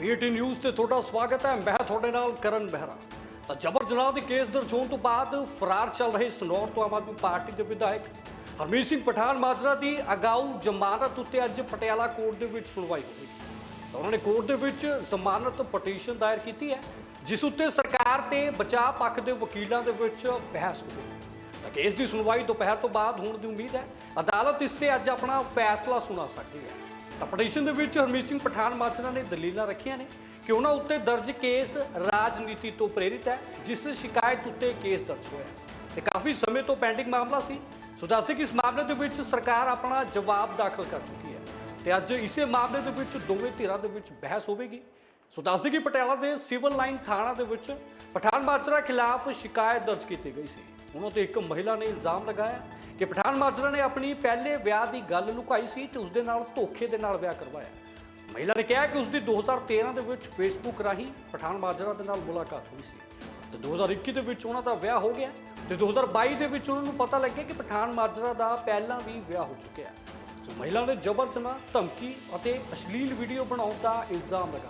PT news ਤੇ ਤੁਹਾਡਾ ਸਵਾਗਤ ਹੈ। ਮੈਂ ਤੁਹਾਡੇ ਨਾਲ ਕਰਨ ਬਹਿਰਾ। ਤਾਂ ਜਬਰ ਜਨਾਹ ਦੇ ਕੇਸ ਦਰਜ ਹੋਣ ਤੋਂ ਬਾਅਦ ਫਰਾਰ ਚੱਲ ਰਹੇ ਸਨੌਰ ਤੋਂ ਆਮ ਆਦਮੀ ਪਾਰਟੀ ਦੇ ਵਿਧਾਇਕ ਹਰਮੀਤ ਸਿੰਘ ਪਠਾਨ ਮਾਜਰਾ ਦੀ ਅਗਾਊ ਜ਼ਮਾਨਤ ਉੱਤੇ ਅੱਜ ਪਟਿਆਲਾ ਕੋਰਟ ਦੇ ਵਿੱਚ ਸੁਣਵਾਈ ਹੋਈ। ਤਾਂ ਉਹਨਾਂ ਨੇ ਕੋਰਟ ਦੇ ਵਿੱਚ ਜ਼ਮਾਨਤ ਪਟੀਸ਼ਨ ਦਾਇਰ ਕੀਤੀ ਹੈ, ਜਿਸ ਉੱਤੇ ਸਰਕਾਰ ਤੇ ਬਚਾਅ ਪੱਖ ਦੇ ਵਕੀਲਾਂ ਦੇ ਵਿੱਚ ਬਹਿਸ ਹੋਈ। ਤਾਂ ਕੇਸ ਦੀ ਸੁਣਵਾਈ ਦੁਪਹਿਰ ਤੋਂ ਬਾਅਦ ਹੋਣ ਦੀ ਉਮੀਦ ਹੈ। ਅਦਾਲਤ ਇਸ ਤੇ ਅੱਜ ਆਪਣਾ ਫੈਸਲਾ ਸੁਣਾ ਸਕਦੀ ਹੈ। ਤਾਂ ਪਟੀਸ਼ਨ ਦੇ ਵਿੱਚ ਹਰਮੀਤ ਸਿੰਘ ਪਠਾਨ ਮਾਜਰਾ ਨੇ ਦਲੀਲਾਂ ਰੱਖੀਆਂ ਨੇ ਕਿ ਉਹਨਾਂ ਉੱਤੇ ਦਰਜ ਕੇਸ ਰਾਜਨੀਤੀ ਤੋਂ ਪ੍ਰੇਰਿਤ ਹੈ, ਜਿਸ ਸ਼ਿਕਾਇਤ ਉੱਤੇ ਕੇਸ ਦਰਜ ਹੋਇਆ ਤੇ ਕਾਫੀ ਸਮੇਂ ਤੋਂ ਪੈਂਡਿੰਗ ਮਾਮਲਾ ਸੀ। ਸੋ ਦੱਸਦੇ ਕਿ ਇਸ ਮਾਮਲੇ ਦੇ ਵਿੱਚ ਸਰਕਾਰ ਆਪਣਾ ਜਵਾਬ ਦਾਖਲ ਕਰ ਚੁੱਕੀ ਹੈ। ਤੇ ਅੱਜ ਇਸੇ ਮਾਮਲੇ ਦੇ ਵਿੱਚ ਦੋਵੇਂ ਧਿਰਾਂ ਦੇ ਵਿੱਚ ਬਹਿਸ ਹੋਵੇਗੀ। ਸੋ ਦੱਸਦੇ ਕਿ ਪਟਿਆਲਾ ਦੇ ਸਿਵਲ ਲਾਈਨ ਥਾਣਾ ਦੇ ਵਿੱਚ ਪਠਾਨ ਮਾਜਰਾ ਖਿਲਾਫ ਸ਼ਿਕਾਇਤ ਦਰਜ ਕੀਤੀ ਗਈ ਸੀ। ਉਹਨਾਂ ਤੇ ਇੱਕ ਮਹਿਲਾ ਨੇ ਇਲਜ਼ਾਮ ਲਗਾਇਆ ਕਿ ਪਠਾਨ ਮਾਜਰਾ ਨੇ ਆਪਣੀ ਪਹਿਲੇ ਵਿਆਹ ਦੀ ਗੱਲ ਲੁਕਾਈ ਸੀ ਤੇ ਉਸ ਦੇ ਨਾਲ ਧੋਖੇ ਦੇ ਨਾਲ ਵਿਆਹ ਕਰਵਾਇਆ। ਮਹਿਲਾ ਨੇ ਕਿਹਾ ਕਿ ਉਸ ਦੀ 2013 ਦੇ ਵਿੱਚ ਫੇਸਬੁੱਕ ਰਾਹੀਂ ਪਠਾਨ ਮਾਜਰਾ ਦੇ ਨਾਲ ਮੁਲਾਕਾਤ ਹੋਈ ਸੀ। ਤੇ 2021 ਦੇ ਵਿੱਚ ਉਹਨਾਂ ਦਾ ਵਿਆਹ ਹੋ ਗਿਆ ਤੇ 2022 ਦੇ ਵਿੱਚ ਉਹਨਾਂ ਨੂੰ ਪਤਾ ਲੱਗਿਆ ਕਿ ਪਠਾਨ ਮਾਜਰਾ ਦਾ ਪਹਿਲਾਂ ਵੀ ਵਿਆਹ ਹੋ ਚੁੱਕਿਆ ਸੋ ਮਹਿਲਾ ਨੇ ਜਬਰ ਜਨਾਹ ਧਮਕੀ ਅਤੇ ਅਸ਼ਲੀਲ ਵੀਡੀਓ ਬਣਾਉਣ ਦਾ ਇਲਜ਼ਾਮ ਲਗਾਇਆ।